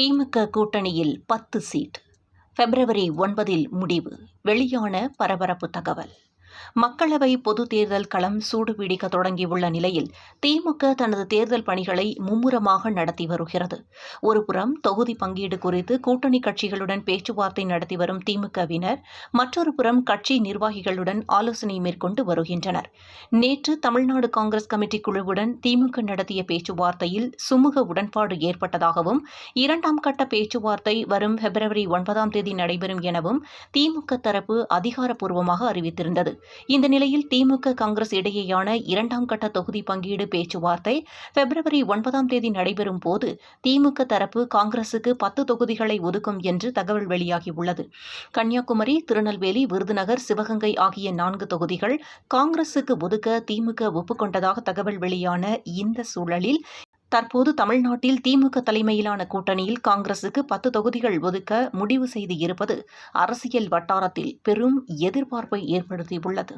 திமுக கூட்டணியில் பத்து சீட். பிப்ரவரி ஒன்பதில் முடிவு. வெளியான பரபரப்பு தகவல். மக்களவை பொது தேர்தல் களம் சூடுபிடிக்க தொடங்கியுள்ள நிலையில் திமுக தனது தேர்தல் பணிகளை மும்முரமாக நடத்தி வருகிறது. ஒருபுறம் தொகுதி பங்கீடு குறித்து கூட்டணி கட்சிகளுடன் பேச்சுவார்த்தை நடத்தி வரும் திமுகவினர் மற்றொரு புறம் கட்சி நிர்வாகிகளுடன் ஆலோசனை மேற்கொண்டு வருகின்றனர். நேற்று தமிழ்நாடு காங்கிரஸ் கமிட்டி குழுவுடன் திமுக நடத்திய பேச்சுவார்த்தையில் சுமூக உடன்பாடு ஏற்பட்டதாகவும் இரண்டாம் கட்ட பேச்சுவார்த்தை வரும் பிப்ரவரி ஒன்பதாம் தேதி நடைபெறும் எனவும் திமுக தரப்பு அதிகாரப்பூர்வமாக அறிவித்திருந்தது. இந்த நிலையில் திமுக காங்கிரஸ் இடையேயான இரண்டாம் கட்ட தொகுதி பங்கீடு பேச்சுவார்த்தை பிப்ரவரி ஒன்பதாம் தேதி நடைபெறும் போது திமுக தரப்பு காங்கிரசுக்கு பத்து தொகுதிகளை ஒதுக்கும் என்று தகவல் வெளியாகியுள்ளது. கன்னியாகுமரி திருநெல்வேலி விருதுநகர் சிவகங்கை ஆகிய நான்கு தொகுதிகள் காங்கிரசுக்கு ஒதுக்க திமுக ஒப்புக்கொண்டதாக தகவல் வெளியான இந்த சூழலில் தற்போது தமிழ்நாட்டில் திமுக தலைமையிலான கூட்டணியில் காங்கிரசுக்கு பத்து தொகுதிகள் ஒதுக்க முடிவு செய்து இருப்பது அரசியல் வட்டாரத்தில் பெரும் எதிர்பார்ப்பை ஏற்படுத்தியுள்ளது.